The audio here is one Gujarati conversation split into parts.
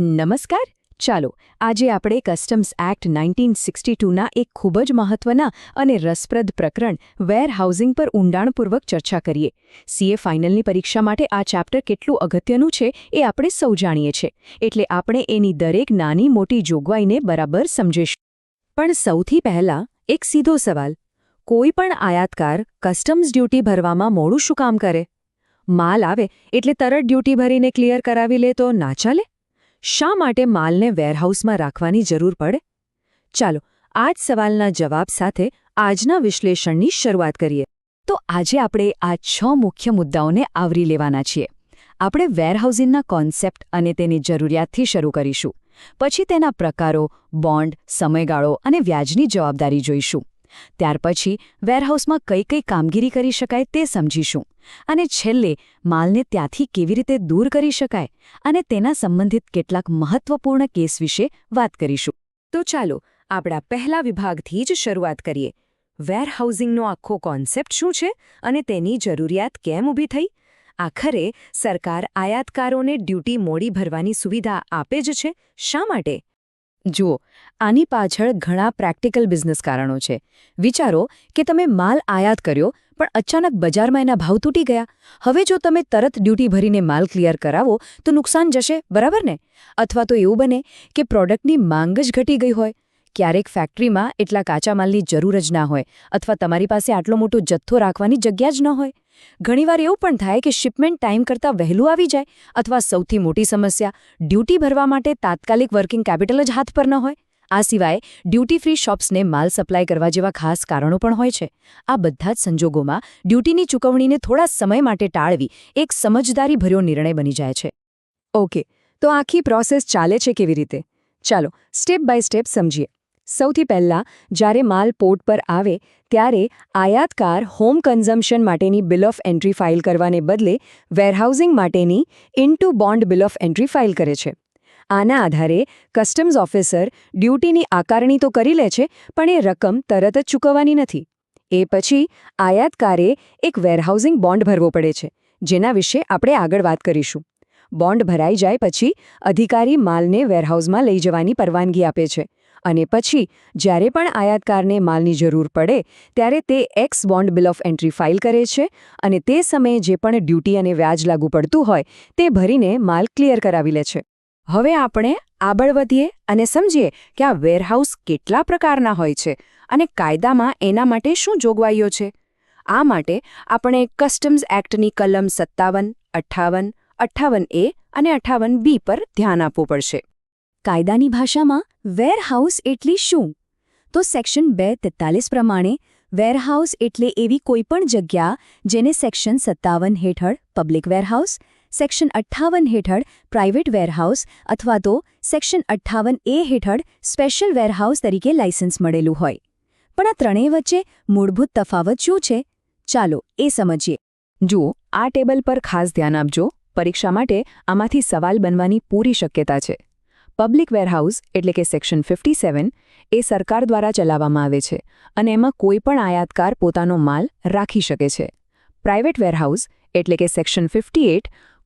નમસ્કાર. ચાલો, આજે આપણે કસ્ટમ્સ એક્ટ નાઇન્ટીન સિક્સટી એક ખૂબ જ મહત્વના અને રસપ્રદ પ્રકરણ વેર હાઉસિંગ પર ઊંડાણપૂર્વક ચર્ચા કરીએ. સીએ ફાઇનલની પરીક્ષા માટે આ ચેપ્ટર કેટલું અગત્યનું છે એ આપણે સૌ જાણીએ છીએ. એટલે આપણે એની દરેક નાની મોટી જોગવાઈને બરાબર સમજીશું. પણ સૌથી પહેલાં એક સીધો સવાલ. કોઈ પણ આયાતકાર કસ્ટમ્સ ડ્યુટી ભરવામાં મોડું શું કામ કરે? માલ આવે એટલે તરત ડ્યુટી ભરીને ક્લિયર કરાવી લે તો ના ચાલે? શા માટે માલને વેરહાઉસમાં રાખવાની જરૂર પડે? ચાલો આ જ સવાલના જવાબ સાથે આજના વિશ્લેષણની શરૂઆત કરીએ. તો આજે આપણે આ છ મુખ્ય મુદ્દાઓને આવરી લેવાના છીએ. આપણે વેરહાઉસિંગના કોન્સેપ્ટ અને તેની જરૂરિયાતથી શરૂ કરીશું. પછી તેના પ્રકારો, બોન્ડ, સમયગાળો અને વ્યાજની જવાબદારી જોઈશું. ત્યાર પછી વેરહાઉસમાં કઈ કઈ કામગીરી કરી શકાય તે સમજીશું. અને છેલ્લે માલને ત્યાંથી કેવી રીતે દૂર કરી શકાય અને તેના સંબંધિત કેટલાક મહત્વપૂર્ણ કેસ વિશે વાત કરીશું. તો ચાલો આપણા પહેલા વિભાગથી જ શરૂઆત કરીએ. વેરહાઉસિંગનો આખો કોન્સેપ્ટ શું છે અને તેની જરૂરિયાત કેમ ઊભી થઈ? આખરે સરકાર આયાતકારોને ડ્યુટી મોડી ભરવાની સુવિધા આપે જ છે? શા માટે? જુઓ, આની પાછળ ઘણા પ્રેક્ટિકલ બિઝનેસ કારણો છે. વિચારો કે તમે માલ આયાત કર્યો, પણ અચાનક બજારમાં એના ભાવ તૂટી ગયા. હવે જો તમે તરત ડ્યુટી ભરીને માલ ક્લિયર કરાવો, તો નુકસાન જશે, બરાબર ને? અથવા તો એવું બને કે પ્રોડક્ટની માંગ જ ઘટી ગઈ હોય. ક્યારેક ફેક્ટરીમાં એટલા કાચા માલની જરૂર જ ના હોય અથવા તમારી પાસે આટલો મોટો જથ્થો રાખવાની જગ્યા જ ન હોય. ઘણીવાર એવું પણ થાય કે શિપમેન્ટ ટાઈમ કરતાં વહેલું આવી જાય અથવા સૌથી મોટી સમસ્યા ડ્યુટી ભરવા માટે તાત્કાલિક વર્કિંગ કેપિટલ જ હાથ પર ન હોય. આ સિવાય ડ્યુટી ફ્રી શોપ્સને માલ સપ્લાય કરવા જેવા ખાસ કારણો પણ હોય છે. આ બધા જ સંજોગોમાં ડ્યુટીની ચૂકવણીને થોડા સમય માટે ટાળવી એક સમજદારીભર્યો નિર્ણય બની જાય છે. ઓકે, તો આખી પ્રોસેસ ચાલે છે કેવી રીતે? ચાલો સ્ટેપ બાય સ્ટેપ સમજીએ. સૌથી પહેલાં જ્યારે માલ પોર્ટ પર આવે, ત્યારે આયાતકાર હોમ કન્ઝમ્પશન માટેની બિલ ઓફ એન્ટ્રી ફાઇલ કરવાને બદલે વેરહાઉસિંગ માટેની into bond bill of entry file કરે છે. આના આધારે કસ્ટમ્સ ઓફિસર ડ્યુટીની આકારણી તો કરી લે છે, પણ એ રકમ તરત જ ચૂકવવાની નથી. એ પછી આયાતકારે એક વેરહાઉસિંગ બોન્ડ ભરવો પડે છે, જેના વિશે આપણે આગળ વાત કરીશું. બોન્ડ ભરાઈ જાય પછી અધિકારી માલને વેરહાઉસમાં લઈ જવાની પરવાનગી આપે છે. અને પછી, જ્યારે પણ આયાતકારને માલની જરૂર પડે, ત્યારે તે ex bond bill of entry file કરે છે અને તે સમયે જે પણ ડ્યુટી અને વ્યાજ લાગુ પડતું હોય, તે ભરીને માલ ક્લિયર કરાવી લે છે. હવે આપણે આગળ વધીએ અને સમજીએ કે આ વેરહાઉસ કેટલા પ્રકારના હોય છે અને કાયદામાં એના માટે શું જોગવાઈઓ છે. આ માટે આપણે કસ્ટમ્સ એક્ટની કલમ સત્તાવન, અઠ્ઠાવન અઠ્ઠાવન એ અને અઠ્ઠાવન બી પર ધ્યાન આપવું પડશે. કાયદાની ભાષામાં વેરહાઉસ એટલે શું? તો સેક્શન બે તેતાલીસ પ્રમાણે, વેરહાઉસ એટલે એવી કોઈપણ જગ્યા જેને સેક્શન સત્તાવન હેઠળ પબ્લિક વેરહાઉસ, સેક્શન અઠ્ઠાવન હેઠળ પ્રાઇવેટ વેરહાઉસ અથવા તો સેક્શન અઠ્ઠાવન એ હેઠળ સ્પેશિયલ વેરહાઉસ તરીકે લાયસન્સ મળેલું હોય. પણ આ ત્રણેય વચ્ચે મૂળભૂત તફાવત શું છે? ચાલો એ સમજીએ. જુઓ, આ ટેબલ પર ખાસ ધ્યાન આપજો. પરીક્ષા માટે આમાંથી સવાલ બનવાની પૂરી શક્યતા છે. પબ્લિક વેરહાઉસ, એટલે કે સેક્શન ફિફ્ટી એ સરકાર દ્વારા ચલાવવામાં આવે છે અને એમાં કોઈ પણ આયાતકાર પોતાનો માલ રાખી શકે છે. પ્રાઇવેટ વેરહાઉસ, એટલે કે સેક્શન ફિફ્ટી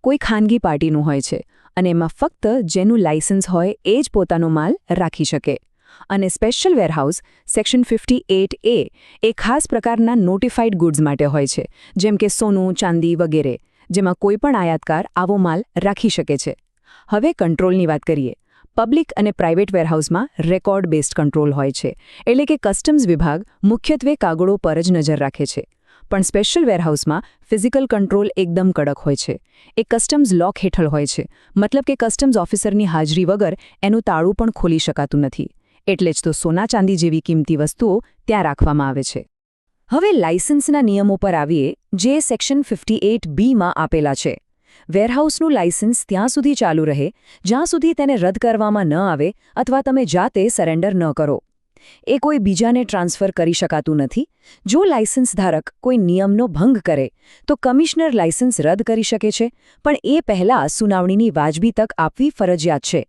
કોઈ ખાનગી પાર્ટીનું હોય છે અને એમાં ફક્ત જેનું લાયસન્સ હોય એ જ પોતાનો માલ રાખી શકે. અને special warehouse, section fifty A એ ખાસ પ્રકારના નોટિફાઈડ ગુડ્સ માટે હોય છે, જેમ કે સોનું, ચાંદી વગેરે, જેમાં કોઈપણ આયાતકાર આવો માલ રાખી શકે છે. હવે કંટ્રોલની વાત કરીએ. પબ્લિક અને પ્રાઇવેટ વેરહાઉસમાં રેકોર્ડ બેસ્ડ કંટ્રોલ હોય છે. એટલે કે કસ્ટમ્સ વિભાગ મુખ્યત્વે કાગળો પર જ નજર રાખે છે. પણ સ્પેશિયલ વેરહાઉસમાં ફિઝિકલ કંટ્રોલ એકદમ કડક હોય છે. એ કસ્ટમ્સ લોક હેઠળ હોય છે. મતલબ કે કસ્ટમ્સ ઓફિસરની હાજરી વગર એનું તાળું પણ ખોલી શકાતું નથી. એટલે જ તો સોના ચાંદી જેવી કિંમતી વસ્તુઓ ત્યાં રાખવામાં આવે છે. હવે લાયસન્સના નિયમો પર આવીએ, જે સેક્શન ફિફ્ટી એટ બીમાં આપેલા છે. વેરહાઉસનું લાયસન્સ ત્યાં સુધી ચાલુ રહે, જ્યાં સુધી તેને રદ કરવામાં ન આવે અથવા તમે જાતે સરેન્ડર ન કરો. એ કોઈ બીજાને ટ્રાન્સફર કરી શકાતું નથી. જો લાયસન્સ ધારક કોઈ નિયમનો ભંગ કરે, તો કમિશનર લાયસન્સ રદ કરી શકે છે, પણ એ પહેલાં સુનાવણીની વાજબી તક આપવી ફરજિયાત છે.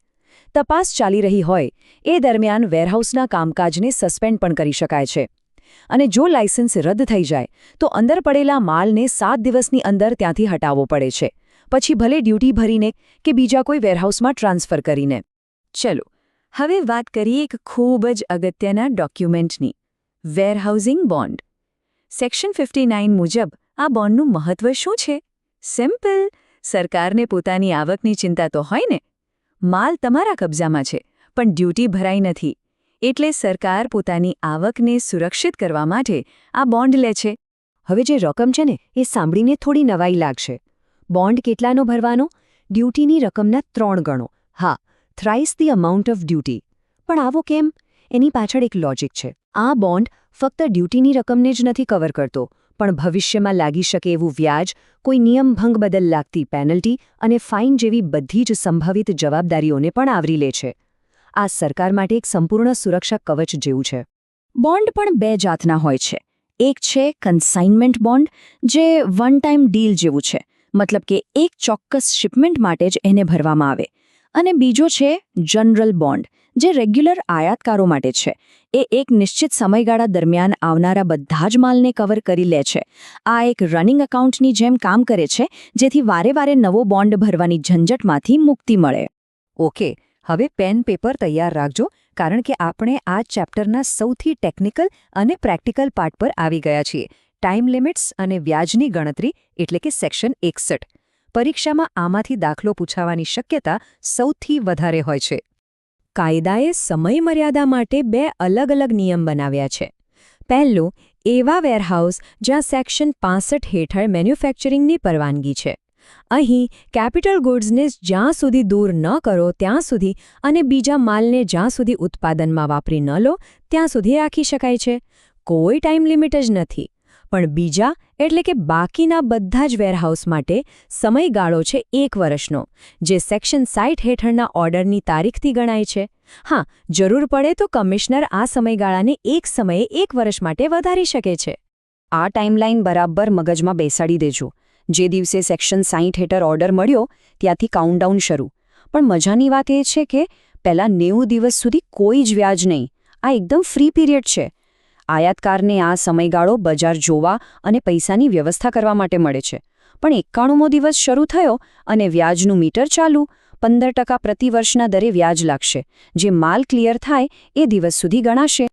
તપાસ ચાલી રહી હોય, એ દરમિયાન વેરહાઉસના કામકાજને સસ્પેન્ડ પણ કરી શકાય છે. અને જો લાયસન્સ રદ થઈ જાય, તો અંદર પડેલા માલને સાત દિવસની અંદર ત્યાંથી હટાવવો પડે છે. પછી ભલે ડ્યુટી ભરીને કે બીજા કોઈ વેરહાઉસમાં ટ્રાન્સફર કરીને. ચલો, હવે વાત કરીએ એક ખૂબ જ અગત્યના ડોક્યુમેન્ટની, વેરહાઉસિંગ બોન્ડ. સેક્શન ફિફ્ટી મુજબ આ બોન્ડનું મહત્વ શું છે? સિમ્પલ, સરકારને પોતાની આવકની ચિંતા તો હોય ને? માલ તમારા કબજામાં છે, પણ ડ્યુટી ભરાઈ નથી, એટલે સરકાર પોતાની આવકને સુરક્ષિત કરવા માટે આ બોન્ડ લે છે. હવે જે રકમ છે ને, એ સાંભળીને થોડી નવાઈ લાગશે. બોન્ડ કેટલાનો ભરવાનો? ડ્યુટીની રકમના ત્રણ ગણો. હા thrice the amount of duty પણ આવો કેમ? એની પાછળ એક લોજિક છે. આ બોન્ડ ફક્ત ડ્યુટીની રકમને જ નથી કવર કરતો, પણ ભવિષ્યમાં લાગી શકે એવું વ્યાજ, કોઈ નિયમભંગ બદલ લાગતી પેનલ્ટી અને ફાઇન જેવી બધી જ સંભવિત જવાબદારીઓને પણ આવરી લે છે. આ સરકાર માટે એક સંપૂર્ણ સુરક્ષા કવચ જેવું છે. બોન્ડ પણ બે જાતના હોય છે. એક છે કન્સાઇનમેન્ટ બોન્ડ, જે વન ટાઈમ ડીલ જેવું છે. મતલબ કે એક ચોક્કસ શિપમેન્ટ માટે જ એને ભરવામાં આવે. અને બીજો છે જનરલ બોન્ડ જે રેગ્યુલર આયાતકારો માટે છે. એ એક નિશ્ચિત સમયગાળા દરમિયાન આવનારા બધા જ માલને કવર કરી લે છે. આ એક રનિંગ એકાઉન્ટની જેમ કામ કરે છે, જેથી વારે વારે નવો બોન્ડ ભરવાની ઝંઝટમાંથી મુક્તિ મળે. ઓકે હવે પેન પેપર તૈયાર રાખજો, કારણ કે આપણે આ ચેપ્ટરના સૌથી ટેકનિકલ અને પ્રેક્ટિકલ પાર્ટ પર આવી ગયા છીએ. ટાઈમ લિમિટ્સ અને વ્યાજની ગણતરી, એટલે કે સેક્શન એકસઠ. પરીક્ષામાં આમાંથી દાખલો પૂછાવાની શક્યતા સૌથી વધારે હોય છે. કાયદાએ સમયમર્યાદા માટે બે અલગ અલગ નિયમ બનાવ્યા છે. પહેલું, એવા વેરહાઉસ જ્યાં સેક્શન પાસઠ હેઠળ મેન્યુફેક્ચરિંગની પરવાનગી છે. અહીં, કેપિટલ ગુડ્સને જ્યાં સુધી દૂર ન કરો, ત્યાં સુધી અને બીજા માલને જ્યાં સુધી ઉત્પાદનમાં વાપરી ન લો, ત્યાં સુધી રાખી શકાય છે. કોઈ ટાઈમ લિમિટ જ નથી. પણ બીજા, એટલે કે બાકીના બધા જ વેરહાઉસ માટે સમયગાળો છે એક વર્ષનો, જે સેક્શન સાઇટ હેઠળના ઓર્ડરની તારીખથી ગણાય છે. હા, જરૂર પડે તો કમિશનર આ સમયગાળાને એક સમયે એક વર્ષ માટે વધારી શકે છે. આ ટાઈમલાઈન બરાબર મગજમાં બેસાડી દેજો. જે દિવસે સેક્શન સાઇટ હેઠળ ઓર્ડર મળ્યો, ત્યાંથી કાઉન્ટડાઉન શરૂ. પણ મજાની વાત એ છે કે પહેલાં નેવું દિવસ સુધી કોઈ જ વ્યાજ નહીં. આ એકદમ ફ્રી પીરિયડ છે. આયાતકારને આ સમયગાળો બજાર જોવા અને પૈસાની વ્યવસ્થા કરવા માટે મળે છે. પણ એકાણુંમો દિવસ શરૂ થયો અને વ્યાજનું મીટર ચાલુ. પંદર ટકા પ્રતિવર્ષના દરે વ્યાજ લાગશે. જે માલ ક્લિયર થાય એ દિવસ સુધી ગણાશે.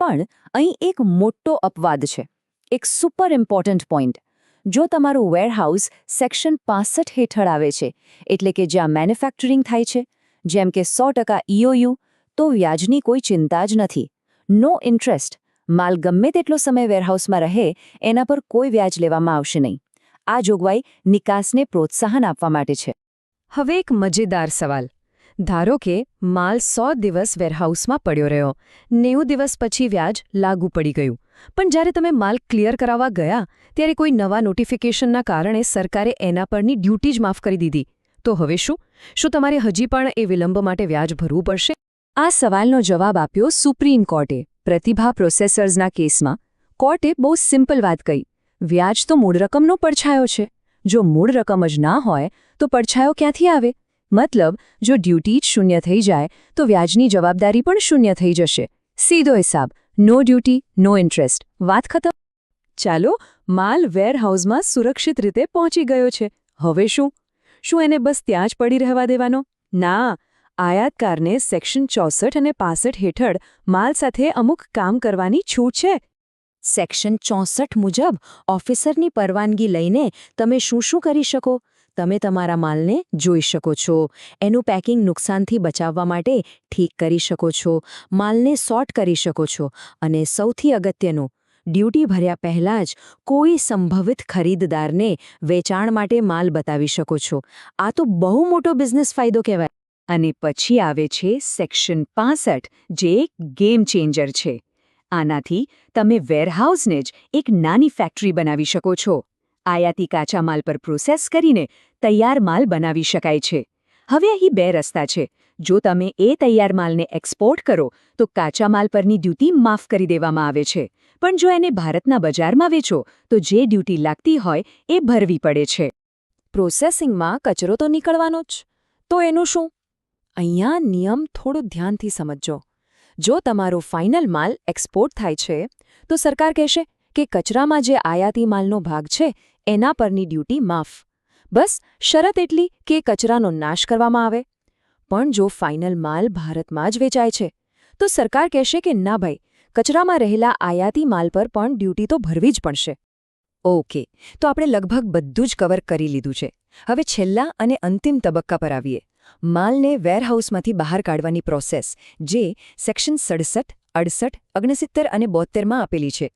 પણ અહીં એક મોટો અપવાદ છે. એક સુપર ઇમ્પોર્ટન્ટ પોઈન્ટ. જો તમારું વેરહાઉસ સેક્શન પાસઠ હેઠળ આવે છે, એટલે કે જ્યાં મેન્યુફેક્ચરિંગ થાય છે, જેમ કે સો ટકા ઇઓયુ તો વ્યાજની કોઈ ચિંતા જ નથી. No interest. માલ ગમે તેટલો સમય વેરહાઉસમાં રહે, એના પર કોઈ વ્યાજ લેવામાં આવશે નહીં. આ જોગવાઈ નિકાસને પ્રોત્સાહન આપવા માટે છે. હવે એક મજેદાર સવાલ. ધારો કે માલ સો દિવસ વેરહાઉસમાં પડ્યો રહ્યો, નેવું દિવસ પછી વ્યાજ લાગુ પડી ગયું. પણ જ્યારે તમે માલ ક્લિયર કરાવવા ગયા, ત્યારે કોઈ નવા નોટિફિકેશનના કારણે સરકારે એના પરની ડ્યુટી જ માફ કરી દીધી. તો હવે શું? શું તમારે હજી પણ એ વિલંબ માટે વ્યાજ ભરવું પડશે? આ સવાલનો જવાબ આપ્યો સુપ્રીમ કોર્ટે. પ્રતિભા પ્રોસેસર્સના કેસમાં, કોર્ટે બહુ સિમ્પલ વાત કહી. વ્યાજ તો મૂળ રકમનો પડછાયો છે. જો મૂળ રકમ જ ના હોય, તો પડછાયો ક્યાંથી આવે? મતલબ, જો ડ્યુટી જ શૂન્ય થઈ જાય, તો વ્યાજની જવાબદારી પણ શૂન્ય થઈ જશે. સીધો હિસાબ, નો ડ્યુટી, નો ઇન્ટરેસ્ટ. વાત ખતમ. ચાલો, માલ વેરહાઉસમાં સુરક્ષિત રીતે પહોંચી ગયો છે. હવે શું? શું એને બસ ત્યાં જ પડી રહેવા દેવાનો? ના આયાતકારને સેક્શન ચોસઠ અને પાસઠ હેઠળ માલ સાથે અમુક કામ કરવાની છૂટ છે. સેક્શન ચોસઠ મુજબ ઓફિસરની પરવાનગી લઈને તમે શું શું કરી શકો? તમે તમારા માલને જોઈ શકો છો. એનું પેકિંગ નુકસાનથી બચાવવા માટે ઠીક કરી શકો છો. માલને સોર્ટ કરી શકો છો. અને સૌથી અગત્યનું ડ્યુટી ભર્યા પહેલાં જ કોઈ સંભવિત ખરીદદારને વેચાણ માટે માલ બતાવી શકો છો. આ તો બહુ મોટો બિઝનેસ ફાયદો કહેવાય. અને પછી આવે છે સેક્શન પાસઠ, જે એક ગેમ ચેન્જર છે. આનાથી તમે વેરહાઉસને જ એક નાની ફેક્ટરી બનાવી શકો છો. આયાતી કાચા માલ પર પ્રોસેસ કરીને તૈયાર માલ બનાવી શકાય છે. હવે અહીં બે રસ્તા છે. જો તમે એ તૈયાર માલને એક્સપોર્ટ કરો, તો કાચા માલ પરની ડ્યુટી માફ કરી દેવામાં આવે છે. પણ જો એને ભારતના બજારમાં વેચો, તો જે ડ્યુટી લાગતી હોય, એ ભરવી પડે છે. પ્રોસેસિંગમાં કચરો તો નીકળવાનો જ. તો એનું શું? અહીંયા નિયમ થોડું ધ્યાનથી સમજજો. જો તમારો ફાઇનલ માલ એક્સપોર્ટ થાય છે, તો સરકાર કહેશે કે કચરામાં જે આયાતી માલનો ભાગ છે, એના પરની ડ્યુટી માફ. બસ શરત એટલી કે કચરાનો નાશ કરવામાં આવે. પણ જો ફાઇનલ માલ ભારતમાં જ વેચાય છે, તો સરકાર કહેશે કે ના ભાઈ, કચરામાં રહેલા આયાતી માલ પર પણ ડ્યુટી તો ભરવી જ પડશે. ઓકે, તો આપણે લગભગ બધું જ કવર કરી લીધું છે. હવે છેલ્લા અને અંતિમ તબક્કા પર આવીએ. માલને વેરહાઉસમાંથી બહાર કાઢવાની પ્રોસેસ, જે સેક્શન સડસઠ, અડસઠ, ઓગણસિત્તેર અને બોતેરમાં આપેલી છે.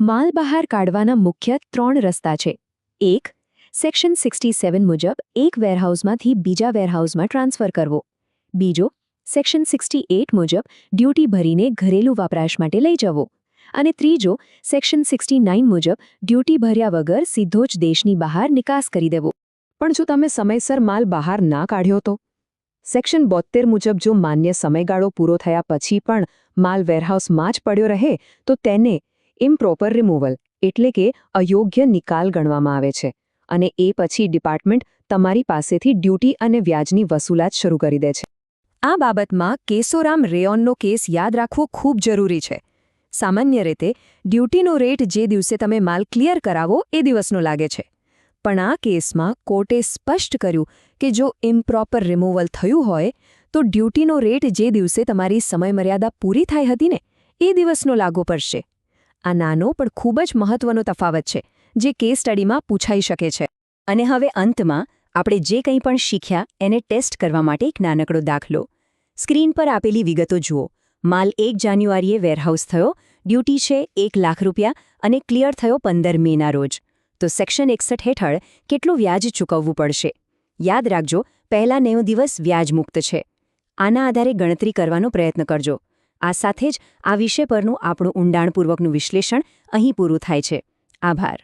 માલ બહાર કાઢવાના મુખ્ય ત્રણ રસ્તા છે. એક, સેક્શન સિક્સટી સેવન મુજબ એક વેરહાઉસમાંથી બીજા વેરહાઉસમાં ટ્રાન્સફર કરવો. બીજો, સેક્શન સિક્સટી એટ મુજબ ડ્યુટી ભરીને ઘરેલું વપરાશ માટે લઈ જવો. અને ત્રીજો, સેક્શન સિક્સટી નાઇન મુજબ ડ્યુટી ભર્યા વગર સીધો જ દેશની બહાર નિકાસ કરી દેવો. પણ જો તમે સમયસર માલ બહાર ના કાઢ્યો તો? સેક્શન બોત્તેર મુજબ જો માન્ય સમયગાળો પૂરો થયા પછી પણ માલ વેરહાઉસમાં જ પડ્યો રહે, તો તેને ઇમ્પ્રોપર રિમૂવલ એટલે કે અયોગ્ય નિકાલ ગણવામાં આવે છે. અને એ પછી ડિપાર્ટમેન્ટ તમારી પાસેથી ડ્યુટી અને વ્યાજની વસૂલાત શરૂ કરી દે છે. આ બાબતમાં કેસોરામ રેયોનનો કેસ યાદ રાખવો ખૂબ જરૂરી છે. સામાન્ય રીતે ડ્યુટીનો રેટ જે દિવસે તમે માલ ક્લિયર કરાવો એ દિવસનો લાગે છે. પણ આ કેસમાં કોર્ટે સ્પષ્ટ કર્યું કે જો ઇમ્પ્રોપર રિમૂવલ થયું હોય, તો ડ્યુટીનો રેટ જે દિવસે તમારી સમયમર્યાદા પૂરી થઈ હતી ને, એ દિવસનો લાગુ પડશે. આ નાનો પણ ખૂબ જ મહત્વનો તફાવત છે, જે કેસ સ્ટડીમાં પૂછાઈ શકે છે. અને હવે અંતમાં, આપણે જે કંઈ પણ શીખ્યા, એને ટેસ્ટ કરવા માટે એક નાનકડો દાખલો. સ્ક્રીન પર આપેલી વિગતો જુઓ. માલ એક જાન્યુઆરીએ વેરહાઉસ થયો, ડ્યુટી છે એક લાખ રૂપિયા અને ક્લિયર થયો પંદર મેના રોજ. તો સેક્શન એકસઠ હેઠળ કેટલું વ્યાજ ચૂકવવું પડશે? યાદ રાખજો, પહેલા નેવું દિવસ વ્યાજ મુક્ત છે. આના આધારે ગણતરી કરવાનો પ્રયત્ન કરજો. આ સાથે જ આ વિષય પરનું આપણું ઊંડાણપૂર્વકનું વિશ્લેષણ અહીં પૂરું થાય છે. આભાર.